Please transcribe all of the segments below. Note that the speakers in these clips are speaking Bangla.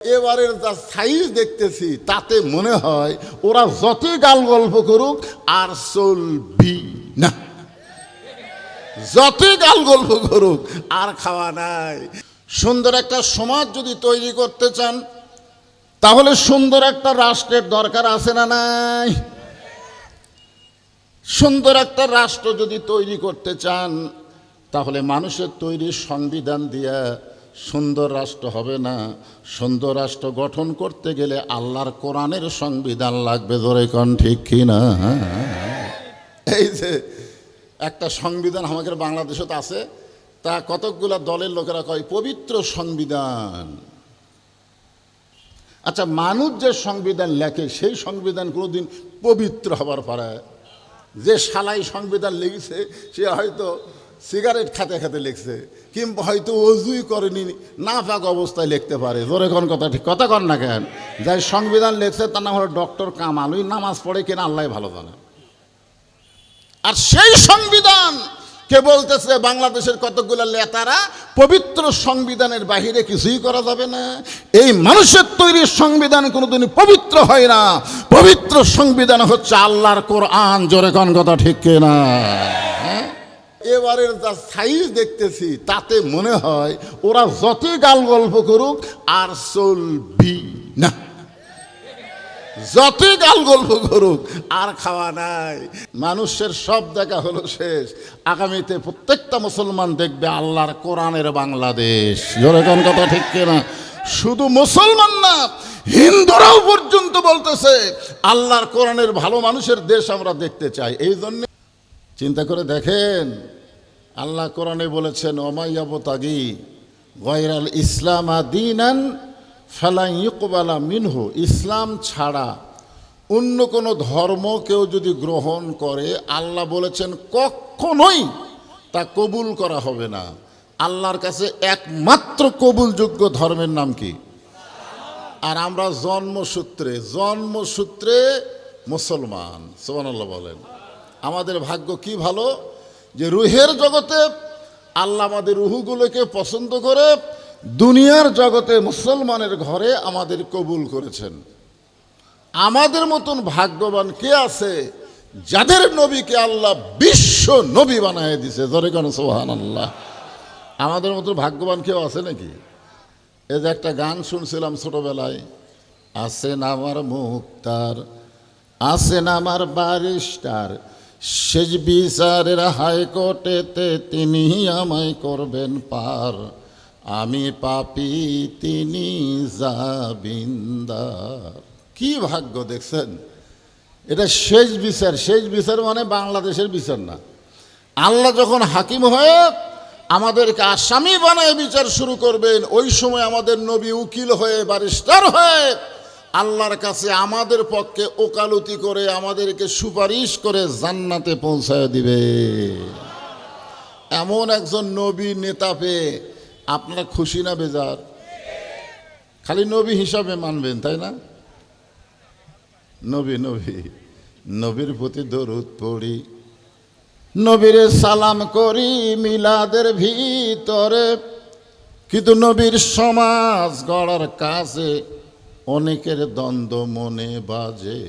এবারের যা সাইজ দেখতেছি, তাতে মনে হয় ওরা যতই গাল গল্প করুক আর চলবি না। যতই গাল গল্প করুক আর খাওয়া নাই। সুন্দর একটা সমাজ যদি তৈরি করতে চান, তাহলে সুন্দর একটা রাষ্ট্রের দরকার আছে না নাই? সুন্দর একটা রাষ্ট্র যদি তৈরি করতে চান, তাহলে মানুষের তৈরি সংবিধান দিয়া সুন্দর রাষ্ট্র হবে না। সুন্দর রাষ্ট্র গঠন করতে গেলে আল্লাহর কোরআনের সংবিধান লাগবে, ধরে কন ঠিক কি না এই যে একটা সংবিধান আমাদের বাংলাদেশে তো আছে, তা কতকগুলা দলের লোকেরা কয়, পবিত্র সংবিধান। আচ্ছা মানুষ যে সংবিধান লেখে, সেই সংবিধান কোনোদিন পবিত্র হবার পারে। যে শালাই সংবিধান লিখেছে, সে হয়তো সিগারেট খাতে খাতে লিখছে। কিংবা হয়তো অজুই করেনি না পাক অবস্থায় লিখতে পারে। জোরে কোন কথা ঠিক কথা কন না কেন? যাই সংবিধান লিখছে, তার নাম হলো ডক্টর কামাল। ওই নামাজ পড়ে কিনা আল্লাহ ভালো জানে। আর সেই সংবিধান কে বলতেছে, বাংলাদেশের কতগুলো নেতারা পবিত্র সংবিধানের বাহিরে কিছুই করা যাবে না। এই মানুষের তৈরি সংবিধান কোনোদিন পবিত্র হয় না। পবিত্র সংবিধান হচ্ছে আল্লাহর কোরআন। জোরে কন কথা ঠিক না এবারের যা সাইজ দেখতেছি, তাতে মনে হয় ওরা যতই গাল গল্প করুক আর চলবি না। যতই গাল গল্প করুক আর খাওয়া নাই। মানুষের সব দেখা হলো শেষ। আগামীতে প্রত্যেকটা মুসলমান দেখবে আল্লাহর কোরআনের বাংলাদেশ। জোরে কোন কথা ঠিক কিনা? শুধু মুসলমান না, হিন্দুরাও পর্যন্ত বলতেছে, আল্লাহর কোরআনের ভালো মানুষের দেশ আমরা দেখতে চাই। এই জন্য চিন্তা করে দেখেন আল্লাহ কোরআনে বলেছেন অমাইয়াবতাগি গয়রাল ইসলাম আদিনান ফেলাই ইকবালা মিনহু। ইসলাম ছাড়া অন্য কোনো ধর্ম কেউ যদি গ্রহণ করে, আল্লাহ বলেছেন, কখনোই তা কবুল করা হবে না। আল্লাহর কাছে একমাত্র কবুলযোগ্য ধর্মের নাম কি? আর আমরা জন্মসূত্রে জন্মসূত্রে মুসলমান সোমানাল্লাহ বলেন। আমাদের ভাগ্য কি ভালো? যে রুহের জগতে আল্লাহ আমাদের রুহুগুলোকে পছন্দ করে, দুনিয়ার জগতে মুসলমানের ঘরে আমাদের কবুল করেছেন। আমাদের মতন ভাগ্যবান কে আছে যাদের নবীকে আল্লাহ বিশ্ব নবী বানায় দিছে কেন সোহান আল্লাহ আমাদের মতন ভাগ্যবান কেউ আছে নাকি? এই যে একটা গান শুনছিলাম ছোটবেলায় আছেন আমার মুক্তার আছেন আমার বারিস্টার শেষ বিচারের হাইকোর্টেতে তিনি আমায় করবেন পার। আমি পাপি, তিনি জাবিন্দার কি ভাগ্য দেখছেন? এটা শেষ বিচার শেষ বিচার মানে বাংলাদেশের বিচার না। আল্লাহ যখন হাকিম হয়ে আমাদেরকে আসামি বানায় বিচার শুরু করবেন, ওই সময় আমাদের নবী উকিল হয়ে ব্যারিস্টার হয়ে আল্লাহর কাছে আমাদের পক্ষে ওকালতি করে আমাদেরকে সুপারিশ করে জান্নাতে পৌঁছায় দিবে। এমন একজন নবী নেতা পেয়ে আপনারা খুশি না বেজার? খালি নবী হিসাবে মানবেন, তাই না? নবী নবী, নবীর প্রতি দরুদ পড়ি। নবীরে সালাম করি মিলাদের ভিতরে, কিন্তু নবীর সমাজ গড়ার কাজে অনেকের দ্বন্দ্ব মনে বাজে।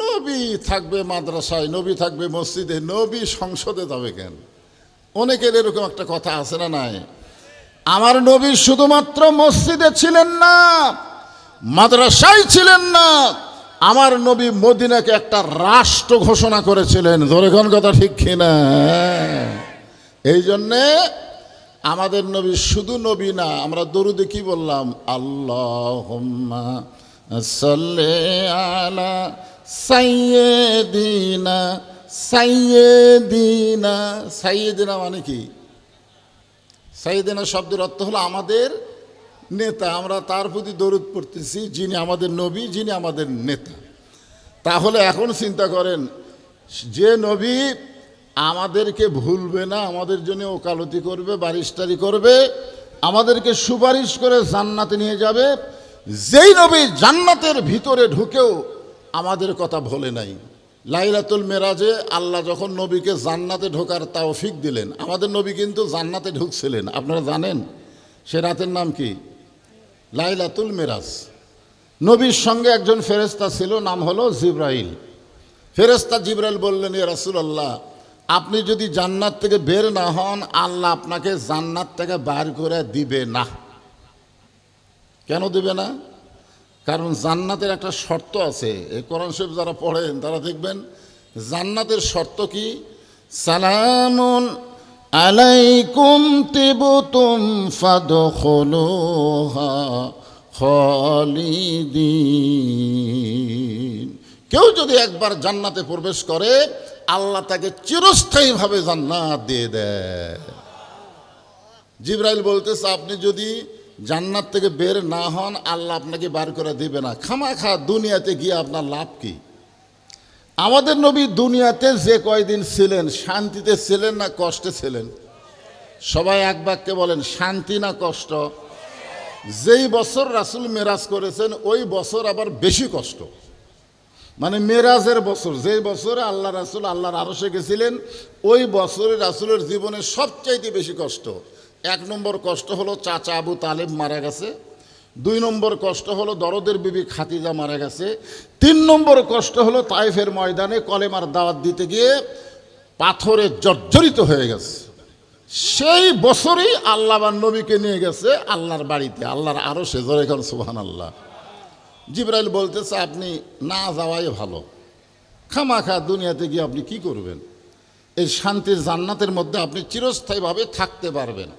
নবী থাকবে মাদ্রাসায়, নবী থাকবে মসজিদে, নবী সংসদে যাবে কেন? অনেকের এরকম একটা কথা আছে না নাই? আমার নবী শুধুমাত্র মসজিদে ছিলেন না, মাদ্রাসায় ছিলেন না, আমার নবী মদিনাকে একটা রাষ্ট্র ঘোষণা করেছিলেন। ধরেখন কথা ঠিক কিনা? এই জন্যে আমাদের নবী শুধু নবী না, আমরা দরুদে কি বললাম? আল্লাহ সাল্লে আলা সাইয়েদিনা সাইয়েদিনা সাইয়েদিনা মানে কি? সাইয়েদিনা শব্দের অর্থ হলো আমাদের নেতা, আমরা তার প্রতি দরুদ পড়তেছি, যিনি আমাদের নবী, যিনি আমাদের নেতা। তাহলে এখন চিন্তা করেন, যে নবী আমাদেরকে ভুলবে না, আমাদের জন্য ওকালতি করবে বারিস্টারি করবে, আমাদেরকে সুপারিশ করে জান্নাতে নিয়ে যাবে। যেই নবী জান্নাতের ভিতরে ঢুকেও আমাদের কথা ভোলে নাই। লাইলাতুল মেরাজে আল্লাহ যখন নবীকে জান্নাতে ঢোকার তাওফিক দিলেন, আমাদের নবী কিন্তু জান্নাতে ঢুকছিলেন। আপনারা জানেন, সে রাতের নাম কি? লাইলাতুল মেরাজ। নবীর সঙ্গে একজন ফেরেস্তা ছিল, নাম হলো জিব্রাইল। ফেরেস্তা জিব্রাইল বললেন এ রাসূলুল্লাহ আপনি যদি জান্নাত থেকে বের না হন, আল্লাহ আপনাকে জান্নাত থেকে বার করে দিবে না। কেন দিবে না? কারণ জান্নাতের একটা শর্ত আছে। এই কোরআন শরীফ যারা পড়েন, তারা দেখবেন জান্নাতের শর্ত কি? সালামুন আলাইকুম তিবতুম ফাদখুলুহা খালিদিন। কেউ যদি একবার জান্নাতে প্রবেশ করে, আল্লাহ তাকে চিরস্থায়ীভাবে জান্নাত দিয়ে দেয়। জিব্রাইল বলতেছে, আপনি যদি জান্নাত থেকে বের না হন, আল্লাহ আপনাকে বার করে দেবে না। খামাখা, দুনিয়াতে গিয়ে আপনার লাভ কি? আমাদের নবী দুনিয়াতে যে কয়দিন ছিলেন, শান্তিতে ছিলেন না কষ্টে ছিলেন? সবাই এক বাক্যে বলেন, শান্তি না কষ্ট? যেই বছর রাসুল মেরাজ করেছেন, ওই বছর আবার বেশি কষ্ট। মানে মেরাজের বছর, যেই বছরে আল্লাহ রাসূল আল্লাহর আরশে গেছিলেন, ওই বছরে রাসূলের জীবনে সবচাইতে বেশি কষ্ট। এক নম্বর কষ্ট হলো চাচা আবু তালেব মারা গেছে। দুই নম্বর কষ্ট হলো দরদের বিবি খাতিজা মারা গেছে। তিন নম্বর কষ্ট হলো তাইফের ময়দানে কলেমার দাওয়াত দিতে গিয়ে পাথরে জর্জরিত হয়ে গেছে। সেই বছরেই আল্লাহ নবীকে নিয়ে গেছে আল্লাহর বাড়িতে, আল্লাহর আরও সে জোরে সুবহান আল্লাহ জিব্রাইল বলতেছে, আপনি না যাওয়াই ভালো। খামাখা দুনিয়াতে গিয়ে আপনি কি করবেন? এই শান্তির জান্নাতের মধ্যে আপনি চিরস্থায়ীভাবে থাকতে পারবেন।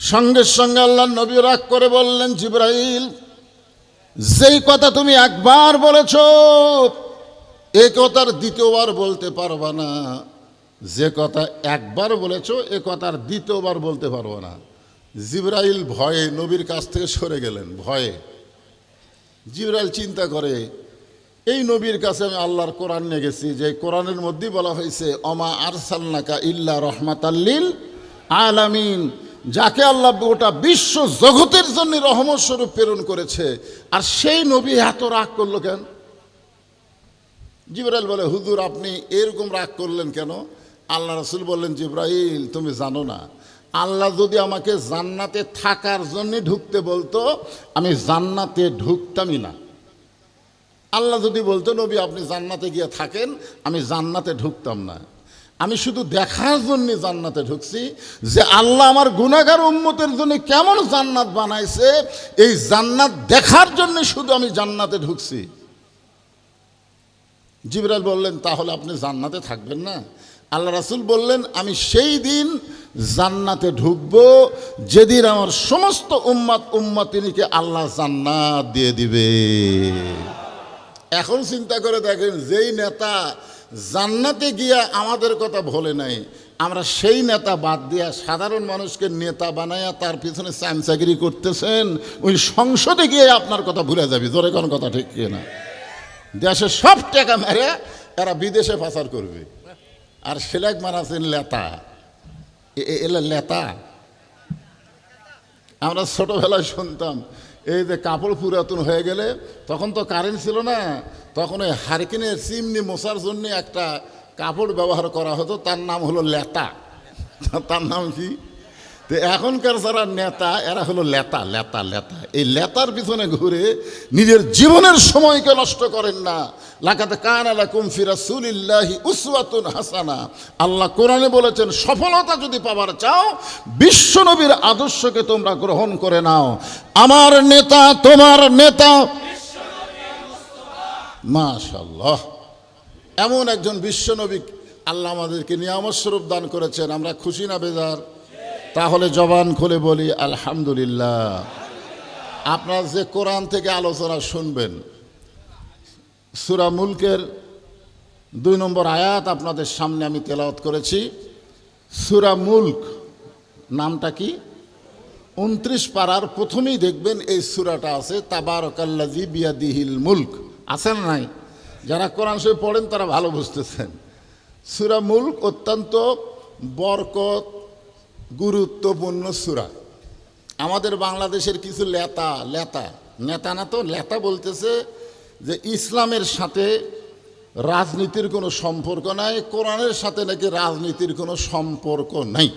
সঙ্গে সঙ্গে আল্লাহ নবী রাগ করে বললেন, জিব্রাইল, যেই কথা তুমি একবার বলেছ, এ কথার দ্বিতীয়বার বলতে পারবা না। যে কথা একবার বলেছ, এ কথার দ্বিতীয়বার বলতে পারব না। জিব্রাইল ভয়ে নবীর কাছ থেকে সরে গেলেন, ভয়ে। জিব্রাইল চিন্তা করে, এই নবীর কাছে আমি আল্লাহর কোরআন নিয়ে গেছি, যে কোরআনের মধ্যেই বলা হয়েছে, অমা আরসাল্লাকা ইল্লা রহমাতাল্লিল আলামিন। যাকে আল্লাহ গোটা বিশ্ব জগতের জন্য রহমত স্বরূপ প্রেরণ করেছে, আর সেই নবী এত রাগ করল কেন? জিব্রাইল বলে, হুজুর, আপনি এরকম রাগ করলেন কেন? আল্লাহ রসুল বললেন, জিব্রাইল, তুমি জানো না আল্লাহ যদি আমাকে জান্নাতে থাকার জন্য ঢুকতে বলতো, আমি জান্নাতে ঢুকতামই না। আল্লাহ যদি বলতো, নবী, আপনি জান্নাতে গিয়ে থাকেন, আমি জান্নাতে ঢুকতাম না। আমি শুধু দেখার জন্য জান্নাতে ঢুকছি যে আল্লাহ আমার গুণাগার উম্মতের জন্য কেমন জান্নাত বানাইছে। এই জান্নাত দেখার জন্য শুধু আমি জান্নাতে ঢুকছি। জিবরাল বললেন, তাহলে আপনি জান্নাতে থাকবেন না? আল্লাহ রাসুল বললেন, আমি সেই দিন জান্নাতে ঢুকবো, যেদিন আমার সমস্ত উম্মাত উম্মাতিনীকে আল্লাহ জান্নাত দিয়ে দিবে। এখন চিন্তা করে দেখেন, যেই নেতা জান্নাতে গিয়া আমাদের কথা ভোলে নাই, আমরা সেই নেতা বাদ দিয়া সাধারণ মানুষকে নেতা বানায়া তার পিছনে চামচাগিরি করতেছেন, ওই সংসদে গিয়ে আপনার কথা ভুলে যাবি, জোরে কোন কথা ঠিক না? দেশে সব টাকা মেরে এরা বিদেশে পাচার করবে। আর সেলেক মারাছেন লেতা এ- এ- এলা লেতা আমরা ছোটোবেলায় শুনতাম, এই যে কাপড় পুরাতন হয়ে গেলে তখন তো কারেন্ট ছিল না, তখন ওই হারকিনের চিমনি মশার জন্য একটা কাপড় ব্যবহার করা হতো, তার নাম হলো লেতা। তার নাম কি? তো এখনকার যারা নেতা, এরা হলো লেতা লেতা লেতা। এই লেতার পিছনে ঘুরে নিজের জীবনের সময়কে নষ্ট করেন না। লাকাতে কান আলা কুমফি রাসূলিল্লাহি উসওয়াতুন হাসানা। আল্লাহ কোরআনে বলেছেন, সফলতা যদি পাবার চাও, বিশ্বনবীর আদর্শকে তোমরা গ্রহণ করে নাও। আমার নেতা, তোমার নেতা। মাশাল্লাহ এমন একজন বিশ্বনবী আল্লাহ আমাদেরকে নিয়ামত স্বরূপ দান করেছেন, আমরা খুশি না বেজার। তাহলে জবান খুলে বলি, আলহামদুলিল্লাহ। আপনার যে কোরআন থেকে আলোচনা শুনবেন, সুরা মুলকের দুই নম্বর আয়াত আপনাদের সামনে আমি তেলাওয়াত করেছি। সুরা মুলক নামটা কি? উনত্রিশ পাড়ার প্রথমেই দেখবেন এই সুরাটা আছে তাবারকাল্লাজি বিয়াদিহিল মুলক। আছে না নাই? যারা কোরআন শরীফ পড়েন তারা ভালো বুঝতেছেন। সুরা মুলক অত্যন্ত বরকত গুরুত্বপূর্ণ সুরা। আমাদের বাংলাদেশের কিছু লেতা লেতা, নেতা না তো, লেতা বলতেছে যে ইসলামের সাথে রাজনীতির কোনো সম্পর্ক নাই, কোরআনের সাথে নাকি রাজনীতির কোনো সম্পর্ক নাই।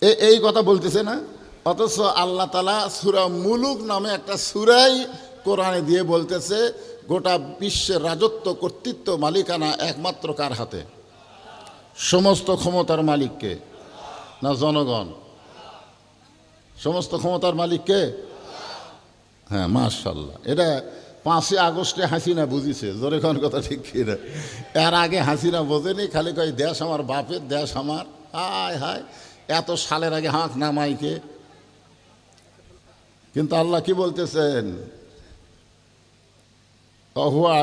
এ, এই কথা বলতেছে না, অথচ আল্লাহ তালা সুরা মুলুক নামে একটা সুরাই কোরআনে দিয়ে বলতেছে, গোটা বিশ্বের রাজত্ব কর্তৃত্ব মালিকানা একমাত্র কার হাতে? সমস্ত ক্ষমতার মালিককে। না জনগণ? সমস্ত ক্ষমতার মালিককে হ্যাঁ মার্শাল্লাহ এটা পাঁচই আগস্টে হাসিনা বুঝিছে, জোরে কোন কথা ঠিক এর আগে হাসিনা বোঝেনি, খালি কয়, দেশ আমার বাপের, দেশ আমার। হায় হায়, এত সালের আগে হাঁক নামাইকে কিন্তু আল্লাহ কি বলতেছেন?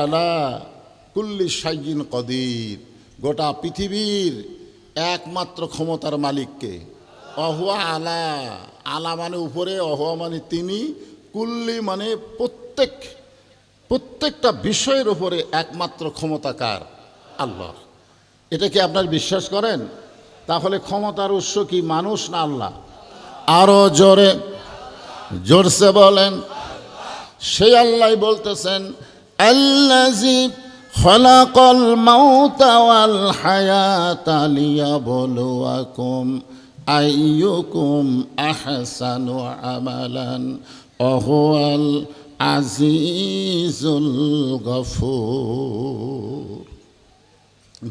আলা কুল্লি সাইজিন কদির। গোটা পৃথিবীর একমাত্র ক্ষমতার মালিককে। অহুয়া আলা। আলা মানে উপরে, অহুয়া মানে তিনি, কুল্লি মানে প্রত্যেক, প্রত্যেকটা বিষয়ের উপরে একমাত্র ক্ষমতাকার আল্লাহ। এটা কি আপনার বিশ্বাস করেন? তাহলে ক্ষমতার উৎস কি, মানুষ না আল্লাহ? আরও জোরে, জোরসে বলেন, সেই আল্লাহ বলতেছেন আল্লাজি মাউতা ওয়াল হায়াতা লিয়াবলুয়াকুম আইয়ুকুম আহসানু আমালান ওহুয়াল আজিজুল গফুর।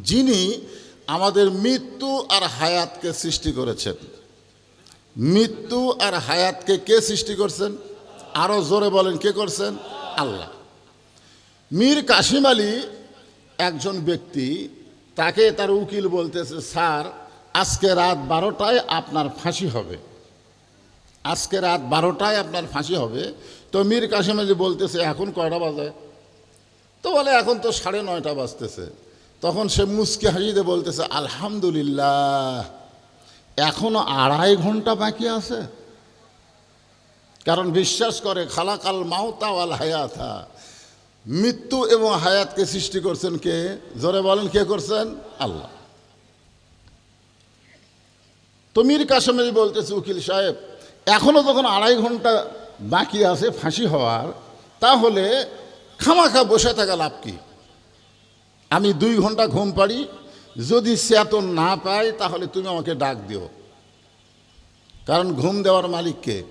যিনি আমাদের মৃত্যু আর হায়াতকে সৃষ্টি করেছেন। মৃত্যু আর হায়াতকে কে সৃষ্টি করছেন? আরও জোরে বলেন, কে করছেন? আল্লাহ। মীর কাশিম আলী একজন ব্যক্তি তাকে তার উকিল বলতেছে, স্যার, আজকে রাত বারোটায় আপনার ফাঁসি হবে। আজকে রাত বারোটায় আপনার ফাঁসি হবে। তো মীর কাশিম আলী বলতেছে, এখন কয়টা বাজে? তো বলে, এখন তো সাড়ে নয়টা বাজতেছে। তখন সে মুসকে হাসিতে বলতেছে, আলহামদুলিল্লাহ, এখনও আড়াই ঘণ্টা বাকি আছে। কারণ বিশ্বাস করে, খালাকাল মাউতা ওয়াল হায়াতা। মৃত্যু এবং হায়াতকে সৃষ্টি করছেন কে? জোরে বলেন, কে করছেন? আল্লাহ। তো মীর বলতেছে, উকিল সাহেব, এখনও যখন আড়াই ঘণ্টা বাকি আছে ফাঁসি হওয়ার, তাহলে খামাখা বসে থাকা লাভ কি? আমি দুই ঘণ্টা ঘুম পাড়ি, যদি চেতন না পাই, তাহলে তুমি আমাকে ডাক দিও। কারণ ঘুম দেওয়ার মালিককে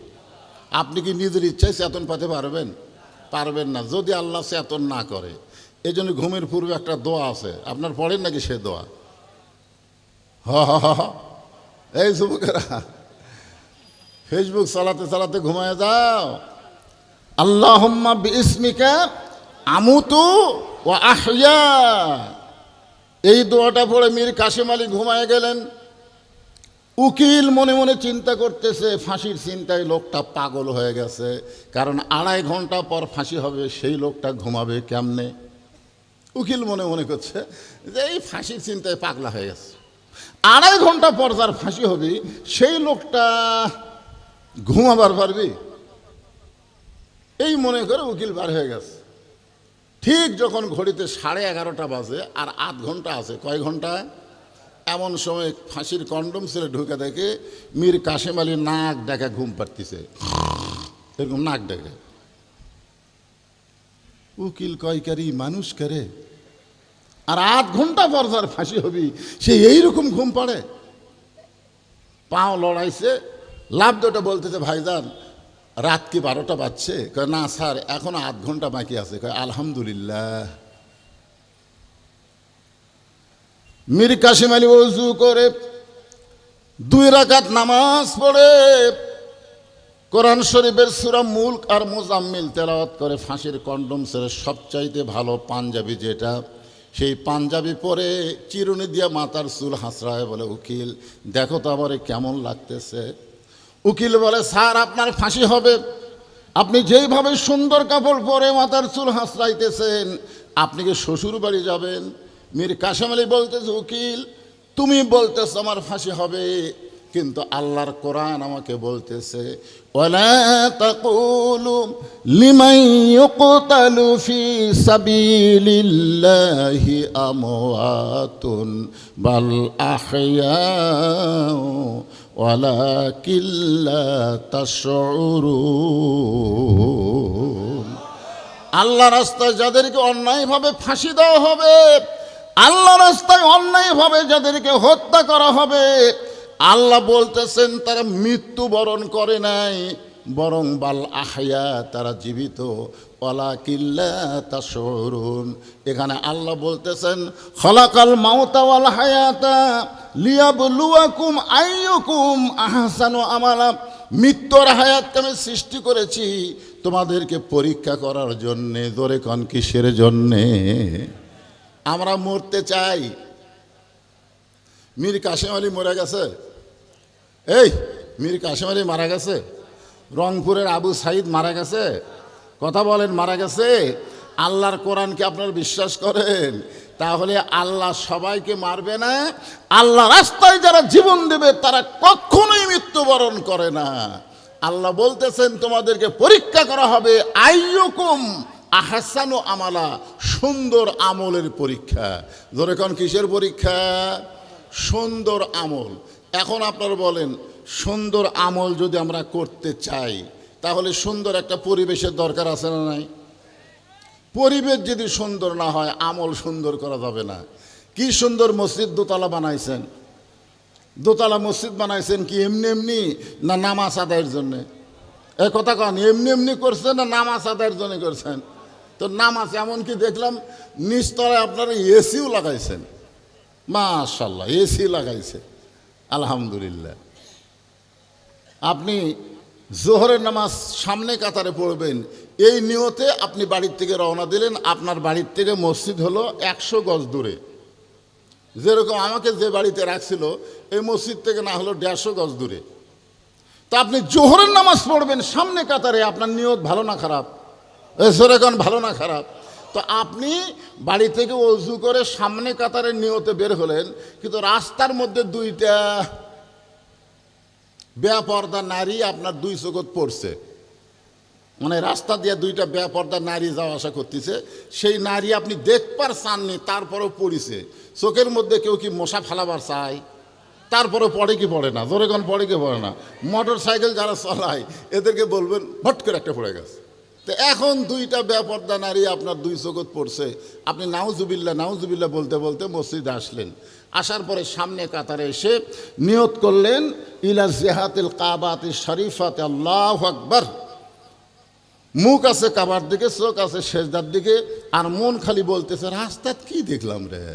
আপনি কি নিজের ইচ্ছায় চেতন পাতে পারবেন? পারবেন না। যদি আল্লাহ চেতন না করে এই জন্য ঘুমের পূর্বে একটা দোয়া আছে। আপনার পড়েন নাকি সে দোয়া? হ। এই যুবকেরা ফেসবুক চালাতে চালাতে ঘুমায় যাও। আল্লাহ ইসমিকা আমুতু ও আহিয়া এই দোয়াটা পড়ে মীর কাশিম আলী ঘুমায় গেলেন। উকিল মনে মনে চিন্তা করতেছে, ফাঁসির চিন্তায় লোকটা পাগল হয়ে গেছে। কারণ আড়াই ঘণ্টা পর ফাঁসি হবে, সেই লোকটা ঘুমাবে কেমনে? উকিল মনে মনে করছে যে এই ফাঁসির চিন্তায় পাগলা হয়ে গেছে। আড়াই ঘণ্টা পর যার ফাঁসি হবে, সেই লোকটা ঘুমাবার পারবি? এই মনে করে উকিল বার হয়ে গেছে। ঠিক যখন ঘড়িতে সাড়ে এগারোটা বাজে, আর আধ ঘণ্টা আছে, কয় ঘণ্টা? এমন সময় ফাঁসির কন্ডম ছেলে ঢুকে দেখে মীর কাশেম আলী নাক ডাকা ঘুম পাড়তিছে। এরকম নাক ডাকে। উকিল কয়কারী মানুষ করে আর আধ ঘণ্টা পর যার ফাঁসি হবি, সে এইরকম ঘুম পাড়ে। পাও লড়াইছে, লাভ দুটো বলতেছে, ভাইজান, রাত কি বারোটা বাজছে? কয়, না স্যার, এখনও আধ ঘণ্টা বাকি আছে। কয়, আলহামদুলিল্লাহ। মীর কাশিম আলী উজু করে দুই রাকাত নামাজ পড়ে, কোরআন শরীফের সুরা মুল্ক আর মোজাম্মিল তেলাওয়াত করে ফাঁসির কন্ডম ছেড়ে সবচাইতে ভালো পাঞ্জাবি যেটা, সেই পাঞ্জাবি পরে চিরুনি দিয়ে মাথার চুল হাসড়ায় বলে, উকিল, দেখো তো আমার কেমন লাগতেছে। উকিল বলে, স্যার, আপনার ফাঁসি হবে। আপনি যেইভাবে সুন্দর কাপড় পরে মাথার চুল হাসড়াইতেছেন, আপনি কি শ্বশুর বাড়ি যাবেন? মীর কাশেম আলী বলতেছে, উকিল, তুমি বলতেছ আমার ফাঁসি হবে, কিন্তু আল্লাহর কোরআন আমাকে বলতেছে, ওয়ালা তাকুলু লিমান ইউকতালু ফি সাবিলিল্লাহি আমওয়াতুন, বাল আহইয়াউ ওয়ালাকিন লা তাশউরুন। আল্লাহ রাস্তায় যাদেরকে অন্যায়ভাবে ফাঁসি দেওয়া হবে আল্লাহ রাস্তায় অন্যায়ভাবে যাদেরকে হত্যা করা হবে, আল্লাহ বলতেছেন, তারা মৃত্যুবরণ করে নাই, বরং বাল আহায়া তারা জীবিত। অলা কিল্লা তা সরুন এখানে আল্লাহ বলতেছেন, খলাকাল মাওতা ওয়াল হায়াতা লিয়াবলুয়াকুম আইয়ুকুম আহসানু আমালা। মৃত্যুর হায়াতকে আমি সৃষ্টি করেছি তোমাদেরকে পরীক্ষা করার জন্যে দরে কন কিসের জন্যে? আমরা মরতে চাই। মীর কাশেম আলী মরে গেছে। এই, মীর কাশেম আলী মারা গেছে। রংপুরের আবু সাইদ মারা গেছে। কথা বলেন, মারা গেছে। আল্লাহর কোরআনকে আপনারা বিশ্বাস করেন? তাহলে আল্লাহ সবাইকে মারবে না? আল্লাহ রাস্তায় যারা জীবন দেবে, তারা কখনোই মৃত্যুবরণ করে না। আল্লাহ বলতেছেন, তোমাদেরকে পরীক্ষা করা হবে, আইয়ুকুম আহাসানু আমালা, সুন্দর আমলের পরীক্ষা। ধরে কোন কিসের পরীক্ষা? সুন্দর আমল। এখন আপনারা বলেন, সুন্দর আমল যদি আমরা করতে চাই, তাহলে সুন্দর একটা পরিবেশের দরকার আছে না নাই? পরিবেশ যদি সুন্দর না হয়, আমল সুন্দর করা যাবে না। কি সুন্দর মসজিদ দোতলা বানাইছেন? দোতলা মসজিদ বানাইছেন কি এমনি এমনি না নামাজ আদায়ের জন্যে? এ কথা কন, এমনি এমনি করছেন না নামাজ আদায়ের জন্য করছেন? তো নামাজ এমনকি দেখলাম নিচতলায় আপনারা এসিও লাগাইছেন। মাশাল্লাহ এসি লাগাইছে। আলহামদুলিল্লাহ। আপনি জোহরের নামাজ সামনে কাতারে পড়বেন, এই নিয়তে আপনি বাড়ির থেকে রওনা দিলেন, আপনার বাড়ির থেকে মসজিদ হলো একশো গজ দূরে। যেরকম আমাকে যে বাড়িতে রাখছিল, এই মসজিদ থেকে না হলো দেড়শো গজ দূরে। তা আপনি জোহরের নামাজ পড়বেন সামনে কাতারে, আপনার নিয়ত ভালো না খারাপ? সেরকম ভালো না খারাপ? তো আপনি বাড়ি থেকে অজু করে সামনে কাতারের নিয়তে বের হলেন, কিন্তু রাস্তার মধ্যে দুইটা বেপর্দা নারী আপনার দুই চোখত পড়ছে। মানে রাস্তা দিয়ে দুইটা বেপর্দা নারী যাওয়া আসা করতেছে, সেই নারী আপনি দেখবার চাননি, তারপরেও পড়িছে। চোখের মধ্যে কেউ কি মশা ফালাবার চায়? তারপরে পড়ে কি পড়ে না? জোরে কোন পড়ে কি পড়ে না? মোটর সাইকেল যারা চলায়, এদেরকে বলবেন ভট করে একটা পড়ে গেছে। তো এখন দুইটা বেপর্দা নারী আপনার দুই চোখত পড়ছে। আপনি নাউজুবিল্লা নাউজুবিল্লা বলতে বলতে মসজিদে আসলেন। আসার পরে সামনে কাতারে এসে নিয়ত করলেন, ইলা জেহাতিল কাবাতি শরীফাতে আল্লাহ আকবর। মুখ আছে কাবার দিকে, চোখ আছে শেষদার দিকে, আর মন খালি বলতেছে, রাস্তাত কি দেখলাম রে?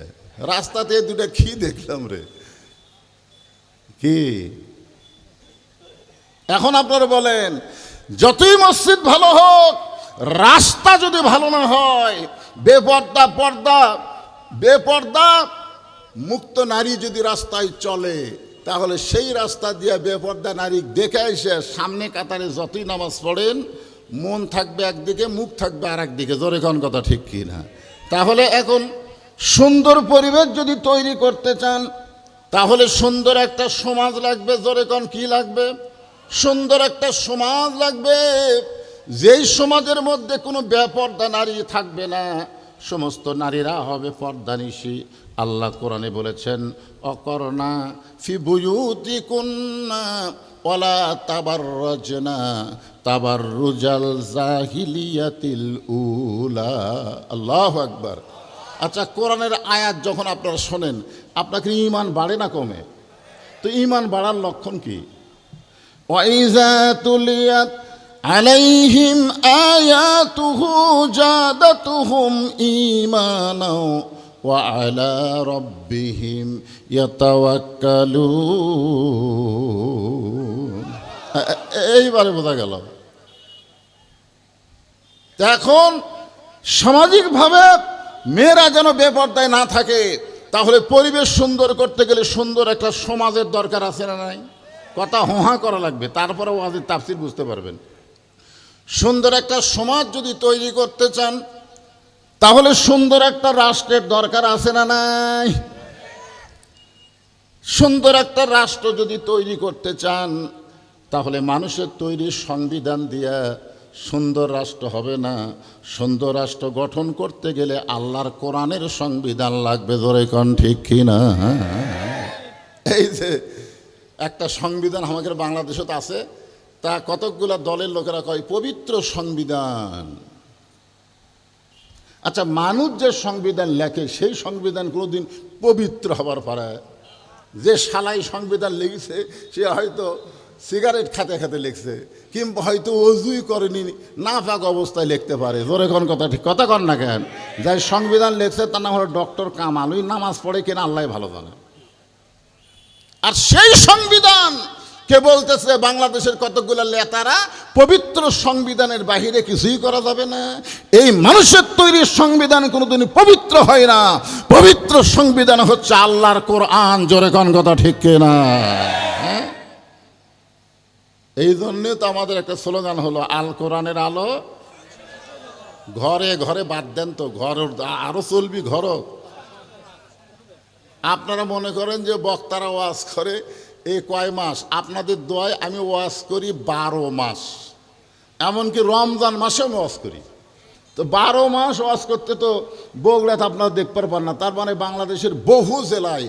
রাস্তাতে দুটা কি দেখলাম রে? কি? এখন আপনারা বলেন যতই মসজিদ ভালো হোক, রাস্তা যদি ভালো না হয়, বেপর্দা, পর্দা, বেপর্দা, মুক্ত নারী যদি রাস্তায় চলে, তাহলে সেই রাস্তা দিয়ে বেপর্দা নারী দেখে এসে সামনে কাতারে যতই নামাজ পড়েন, মন থাকবে একদিকে, মুখ থাকবে আর একদিকে জোরে কোন কথা ঠিক কি না? তাহলে এখন সুন্দর পরিবেশ যদি তৈরি করতে চান, তাহলে সুন্দর একটা সমাজ লাগবে। জোরে কোন কি লাগবে? সুন্দর একটা সমাজ লাগবে। যেই সমাজের মধ্যে কোনো বেপর্দা নারী থাকবে না, সমস্ত নারীরা হবে পর্দানিশী। আল্লাহ কোরআনে বলেছেন অকরণা ফি বুয়ুতি কুন্না ওলা তাবার রজনা তাবার রুজাল জাহিলিয়াতিল উলা। আল্লাহ আকবার। আচ্ছা কোরআনের আয়াত যখন আপনারা শোনেন আপনাকে ইমান বাড়ে না কমে? তো ইমান বাড়ার লক্ষণ কি? وإذا تليت عليهم آياته زادتهم إيمانا وعلى ربهم يتوكلون এইবারে বোঝা গেল এখন সামাজিকভাবে মেয়েরা যেন বেপর্দায় না থাকে তাহলে পরিবেশ সুন্দর করতে গেলে সুন্দর একটা সমাজের দরকার আছে না নাই কথা হোহা করা লাগবে তারপরে ওয়াজের তাফসির বুঝতে পারবেন। সুন্দর একটা সমাজ যদি তৈরি করতে চান, তাহলে সুন্দর একটা রাষ্ট্রের দরকার আছে না নাই? সুন্দর একটা রাষ্ট্র যদি তৈরি করতে চান, তাহলে মানুষের তৈরি সংবিধান দিয়া সুন্দর রাষ্ট্র হবে না। সুন্দর রাষ্ট্র গঠন করতে গেলে আল্লাহর কোরআনের সংবিধান লাগবে, ধরে কন ঠিক কিনা এই যে একটা সংবিধান আমাদের বাংলাদেশত আছে, তা কতকগুলা দলের লোকেরা কয়? পবিত্র সংবিধান। আচ্ছা মানুষ যে সংবিধান লেখে, সেই সংবিধান কোনোদিন পবিত্র হবার পারে। যে শালাই সংবিধান লিখেছে, সে হয়তো সিগারেট খাতে খাতে লিখছে, কিংবা হয়তো অজুই করেনি না পাক অবস্থায় লিখতে পারে। জোরে কোন কথা ঠিক? কথা কর না কেন? যাই সংবিধান লিখছে, তার নাম হলো ডক্টর কামাল। ওই নামাজ পড়ে কিনা আল্লাহ ভালো জানে। আর সেই সংবিধান কে বলতেছে, বাংলাদেশের কতগুলো নেতারা পবিত্র সংবিধানের বাহিরে কিছুই করা যাবে না। এই মানুষের তৈরি সংবিধান কোনোদিন পবিত্র হয় না। পবিত্র সংবিধান হচ্ছে আল্লাহর কোরআন। জোরে কোন কথা ঠিক না হ্যাঁ? এই জন্যে তো আমাদের একটা স্লোগান হলো, আল কোরআনের আলো। ঘরে ঘরে বাদ দেন তো, ঘর আরও চলবি ঘর আপনারা মনে করেন যে বক্তারা ওয়াজ করে এই কয় মাস? আপনাদের দোয়ায় আমি ওয়াজ করি বারো মাস। এমনকি রমজান মাসে আমি ওয়াজ করি। তো বারো মাস ওয়াজ করতে তো বগুড়াতে আপনারা দেখতে পারবেন না। তার মানে বাংলাদেশের বহু জেলায়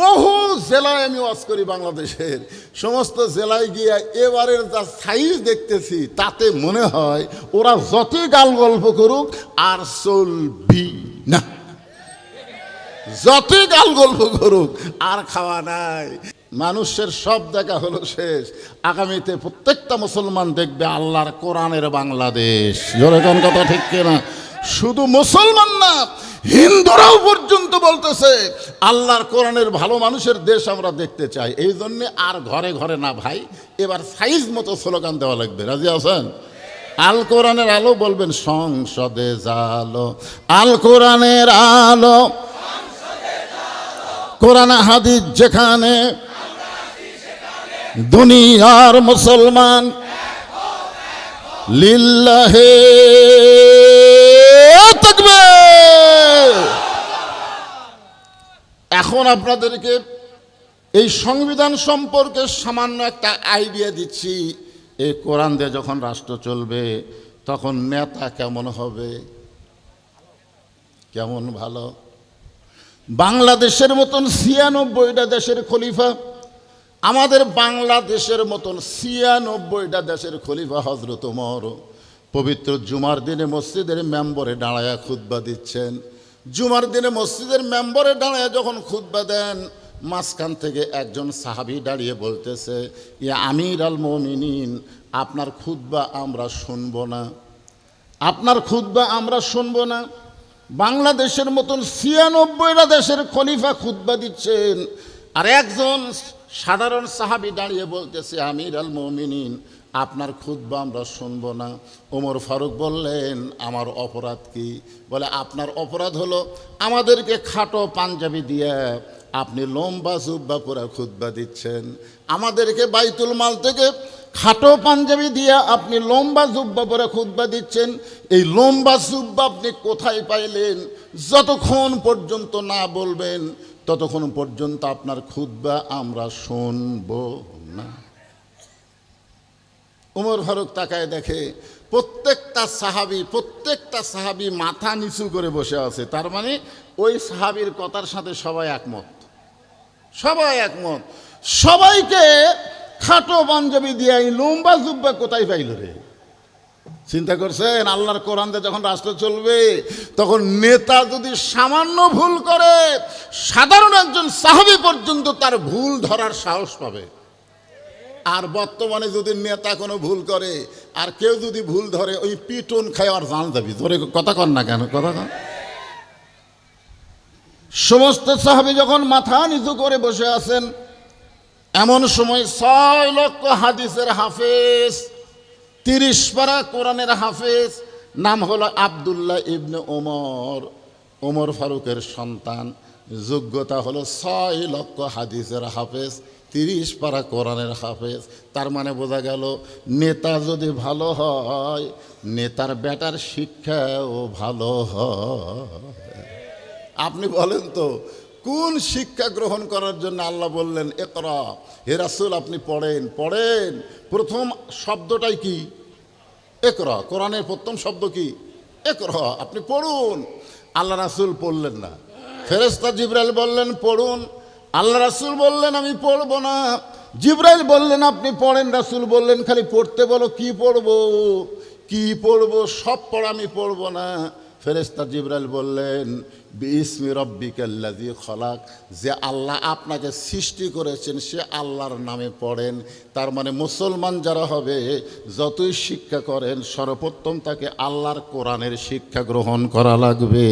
বহু জেলায় আমি ওয়াজ করি বাংলাদেশের। সমস্ত জেলায় গিয়ে এবারের যা সাইজ দেখতেছি, তাতে মনে হয় ওরা যতই গাল গল্প করুক আর চলবি না। যতই গাল গল্প করুক, আর খাওয়া নাই। মানুষের সব দেখা হলো শেষ। আগামীতে প্রত্যেকটা মুসলমান দেখবে আল্লাহর কোরআনের বাংলাদেশ। যেরকম কথা ঠিক কিনা? শুধু মুসলমান না, হিন্দুরাও পর্যন্ত বলতেছে, আল্লাহর কোরআনের ভালো মানুষের দেশ আমরা দেখতে চাই। এই জন্যে আর ঘরে ঘরে না ভাই, এবার সাইজ মতো স্লোগান দেওয়া লাগবে। রাজি আছেন? আল কোরআনের আলো বলবেন সংসদে জালো। আল কোরআনের আলো কোরআন, হাদিস যেখানে দুনিয়ার মুসলমান লিল্লাহে থাকবে এখন আপনাদেরকে এই সংবিধান সম্পর্কে সামান্য একটা আইডিয়া দিচ্ছি। এই কোরআন দিয়ে যখন রাষ্ট্র চলবে, তখন নেতা কেমন হবে? কেমন ভালো? বাংলাদেশের মতন ছিয়ানব্বইটা দেশের খলিফা, আমাদের বাংলাদেশের মতন ছিয়ানব্বইটা দেশের খলিফা হজরত উমর পবিত্র জুমার দিনে মসজিদের মেম্বরে দাঁড়ায়া খুতবা দিচ্ছেন। জুমার দিনে মসজিদের মেম্বরে দাঁড়ায়া যখন খুতবা দেন, মাঝখান থেকে একজন সাহাবি দাঁড়িয়ে বলতেছে, ইয়া আমির আল মমিনিন, আপনার খুতবা আমরা শুনব না। আপনার খুতবা আমরা শুনব না। বাংলাদেশের মতন ছিয়ানব্বইটা দেশের খলিফা খুতবা দিচ্ছেন। আর একজন সাধারণ সাহাবি দাঁড়িয়ে বলতেছে আমির আল মমিনিন, আপনার খুতবা আমরা শুনব না। ওমর ফারুক বললেন, আমার অপরাধ কি? বলে, আপনার অপরাধ হলো আমাদেরকে খাটো পাঞ্জাবি দিয়ে আপনি লম্বা জুব্বা পরে খুতবা দিচ্ছেন। আমাদেরকে বাইতুল মাল থেকে খাটো পাঞ্জাবি দিয়ে আপনি লম্বা জুব্বা পরে খুতবা দিচ্ছেন, এই লম্বা জুব্বা আপনি কোথায় পাইলেন? যতক্ষণ পর্যন্ত না বলবেন, ততক্ষণ পর্যন্ত আপনার খুতবা আমরা শুনব না। উমর ফারুক তাকায় দেখে, প্রত্যেকটা সাহাবি প্রত্যেকটা সাহাবি মাথা নিচু করে বসে আছে, তার মানে ওই সাহাবির কথার সাথে সবাই একমত। সবাই একমত। সবাইকে খাটো পাঞ্জাবি দিয়ে এই লম্বা জুব্বা কোথায় পাইল রে? চিন্তা করছেন, আল্লাহর কোরআনতে যখন রাষ্ট্র চলবে, তখন নেতা যদি সামান্য ভুল করে, সাধারণ একজন সাহাবি পর্যন্ত তার ভুল ধরার সাহস পাবে। আর বর্তমানে যদি নেতা কোনো ভুল করে, আর কেউ যদি ভুল ধরে, ওই পিটন খায় আর জান যাবি। তোরে কথা কর না কেন, কথা কর সমস্ত সাহাবি যখন মাথা নিচু করে বসে আছেন এমন সময় ছয় লক্ষ হাদিসের হাফেজ, তিরিশ পারা কোরআনের হাফেজ, নাম হলো আবদুল্লাহ ইবনে ওমর। ওমর ফারুকের সন্তান। যোগ্যতা হলো ছয় লক্ষ হাদিসের হাফেজ, তিরিশ পারা কোরআনের হাফেজ। তার মানে বোঝা গেল, নেতা যদি ভালো হয়, নেতার বেটার শিক্ষাও ভালো হয়। আপনি বলেন তো কোন শিক্ষা গ্রহণ করার জন্য আল্লাহ বললেন একরা হে রাসুল, আপনি পড়েন পড়েন। প্রথম শব্দটাই কি? একরা কোরআনের প্রথম শব্দ কি? একরা আপনি পড়ুন। আল্লাহ রাসুল পড়লেন না। ফেরেস্তা জিব্রাইল বললেন, পড়ুন। আল্লাহ রাসুল বললেন, আমি পড়ব না। জিব্রাইল বললেন, আপনি পড়েন। রাসুল বললেন, খালি পড়তে বলো, কি পড়ব? কি পড়ব? সব পড়া আমি পড়ব না। ফেরেস্তা জিব্রাইল বললেন বিসমি রব্বিকাল্লাজি খলাক। যে আল্লাহ আপনাকে সৃষ্টি করেছেন, সে আল্লাহর নামে পড়েন। তার মানে মুসলমান যারা হবে, যতই শিক্ষা করেন সর্বপ্রথম তাকে আল্লাহর কোরআনের শিক্ষা গ্রহণ করা লাগবে।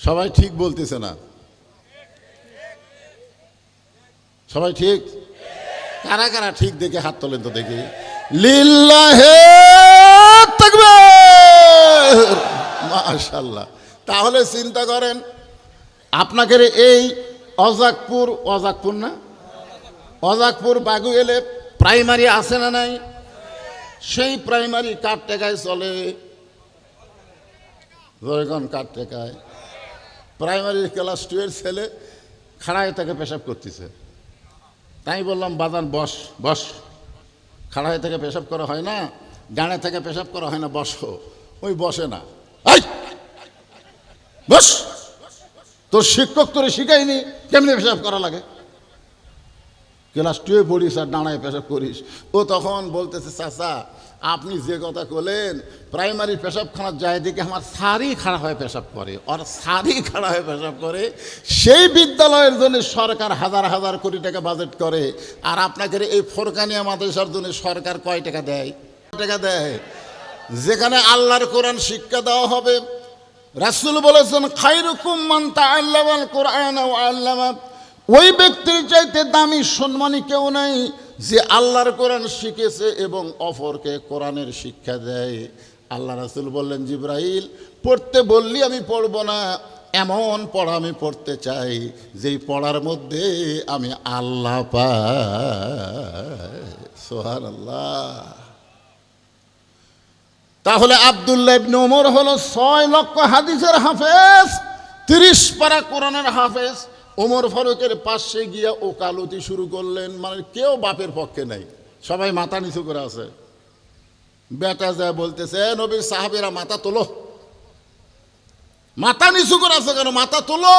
সবাই ঠিক বলতেছে না? সবাই ঠিক? কারা কারা ঠিক দেখে হাত তোলেন তো দেখি। লিল্লাহে তাকবীর মাশাল্লাহ তাহলে চিন্তা করেন, আপনাকে এই অজাকপুর অজাকপুর না? অজাকপুর বাগু এলে প্রাইমারি আছে না নাই? সেই প্রাইমারি কার টেকায় চলে? জয়গণ কার টেকায়? প্রাইমারি ক্লাস টু এর ছেলে খাড়ায় তাকে পেশাব করতেছে। তাই বললাম বাদান বস বস, খাড়ায় থেকে পেশাব করা হয় না? ডানে থেকে পেশাব করা হয় না, বসো। ওই বসে না! বস! তোর শিক্ষক তোরে শিখাইনি কেমনি পেশাব করা লাগে? ক্লাস টুয়ে পড়িস আর ডানায় পেশাব করিস। ও তখন বলতেছে, চাচা, আপনি যে কথা বলেন প্রাইমারি পেশাবখানার যায় দিকে আমার সারি খাড়া হয়ে পেশাব করে। আর সারি খাড়া হয়ে পেশাব করে। সেই বিদ্যালয়ের জন্য সরকার হাজার হাজার কোটি টাকা বাজেট করে। আর আপনাকে এই ফোরকানিয়া মাদ্রাসার জন্য সরকার কয় টাকা দেয়? টাকা দেয়। যেখানে আল্লাহর কোরআন শিক্ষা দেওয়া হবে। রাসূল বলেছেন খাইরুকুম মান তাআল্লামাল কোরআন ওয়া আল্লামা। ওই ব্যক্তির চাইতে দামি সম্মানী কেউ নাই যে আল্লাহর কোরআন শিখেছে এবং অপরকে কোরআনের শিক্ষা দেয়। আল্লাহ রাসূল বললেন, জিব্রাইল, পড়তে বললি আমি পড়ব না। এমন পড়া আমি পড়তে চাই যেই পড়ার মধ্যে আমি আল্লাহ পাই সোহান আল্লাহ তাহলে আবদুল্লাহ ইবনে ওমর হলো ছয় লক্ষ হাদিসের হাফেজ, তিরিশ পারা কোরআনের হাফেজ। ওমর ফারুকের পাশে গিয়া ওকালতি শুরু করলেন মানে কেউ বাপের পক্ষে নাই, সবাই মাথা নিচু করে আছে। বেটা যায় বলতেছে নবীর সাহাবেরা মাথা তোলো। মাথা নিচু করে আছে কেন? মাথা তোলো।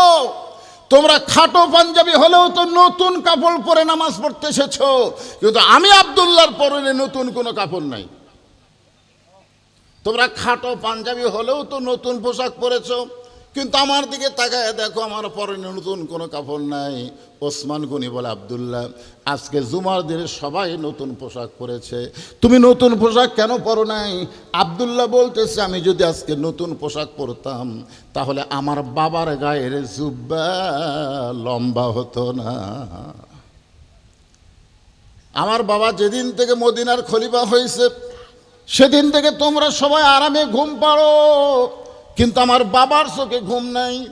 তোমরা খাটো পাঞ্জাবি হলেও তো নতুন কাপড় পরে নামাজ পড়তে এসেছ। কিন্তু আমি আবদুল্লাহর পরনে নতুন কোনো কাপড় নাই। তোমরা খাটো পাঞ্জাবি হলেও তো নতুন পোশাক পরেছো। কিন্তু আমার দিকে তাকায় দেখো আমার পরে নতুন কোনো কাপড় নাই। ওসমান গনি বলে, আবদুল্লাহ, আজকে জুমার দিনে সবাই নতুন পোশাক পরেছে। তুমি নতুন পোশাক কেন পরো নাই? আবদুল্লাহ বলতেছে, আমি যদি আজকে নতুন পোশাক পরতাম, তাহলে আমার বাবার গায়ের জুব্বা লম্বা হতো না। আমার বাবা যেদিন থেকে মদিনার খলিফা হয়েছে সেদিন থেকে তোমরা সবাই আরামে ঘুম পাড়ো। কিন্তু আমার বাবার চোখে ঘুম নাই।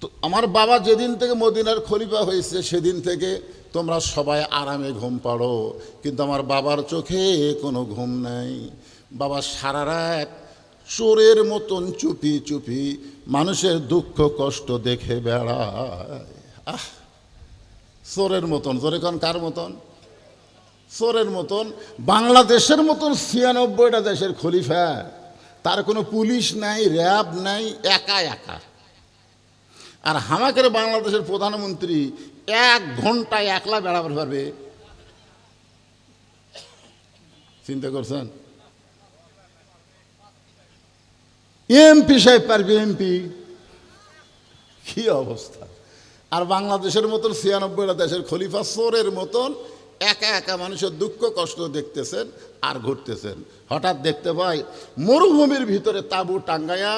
তো আমার বাবা যেদিন থেকে মদিনার খলিফা হয়েছে, সেদিন থেকে তোমরা সবাই আরামে ঘুম পাড়ো। কিন্তু আমার বাবার চোখে কোনো ঘুম নাই। বাবা সারা রাত চোরের মতন চুপি চুপি মানুষের দুঃখ কষ্ট দেখে বেড়ায়। আহ, চোরের মতন। চোরে কার মতন? চোরের মতন, বাংলাদেশের মতন ছিয়ানব্বইটা দেশের খলিফা। তার কোনো পুলিশ নাই, র্যাব নাই, একা একা। আর হামাকের বাংলাদেশের প্রধানমন্ত্রী এক ঘন্টায় একলা বেড়াবার পারবে চিন্তা করছেন? এমপি সাহেব পারবে, এমপি। কি অবস্থা? আর বাংলাদেশের মতন ছিয়ানব্বইটা দেশের খলিফা চোরের মতন একা একা মানুষের দুঃখ কষ্ট দেখতেছেন আর ঘুরতেছেন। হঠাৎ দেখতে পাই মরুভূমির ভিতরে তাঁবু টাঙ্গায়া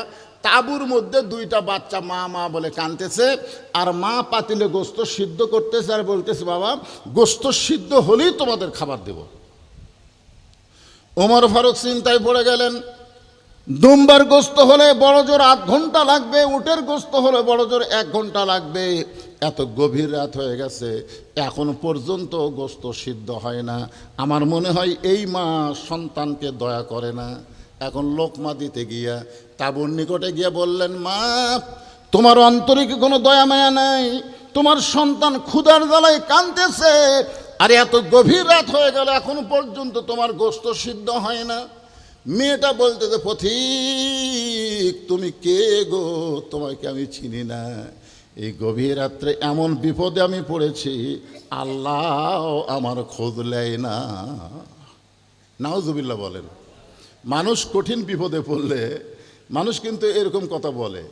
তাঁবুর মধ্যে দুইটা বাচ্চা মা মা বলে কানতেছে আর মা পাতিলে গোস্ত সিদ্ধ করতেছে আর বলতেছে, বাবা, গোস্ত সিদ্ধ হলেই তোমাদের খাবার দেব। ওমর ফারুক চিন্তায় পড়ে গেলেন, দুম্বার গোস্ত হলে বড় জোর আধ ঘণ্টা লাগবে, উটের গোস্ত হলে বড় জোর এক ঘণ্টা লাগবে। এত গভীর রাত হয়ে গেছে, এখন পর্যন্ত গোস্ত সিদ্ধ হয় না। আমার মনে হয় এই মা সন্তানকে দয়া করে না। এখন লোকমা দিতে গিয়া তাবুর নিকটে গিয়ে বললেন, মা, তোমার অন্তরিকে কোনো দয়া মায়া নাই। তোমার সন্তান ক্ষুধার জ্বালায় কাঁদতেছে। আর এত গভীর রাত হয়ে গেল, এখন পর্যন্ত তোমার গোস্ত সিদ্ধ হয় না। মেয়েটা বলতে যে পথিক, তুমি কে গো? তোমাকে আমি চিনি না। এই গভীর রাত্রে এমন বিপদে আমি পড়েছি আল্লাহ আমার খোঁজ নেয় না। নাওজুবিল্লা বলেন, মানুষ কঠিন বিপদে পড়লে মানুষ কিন্তু এরকম কথা বলে।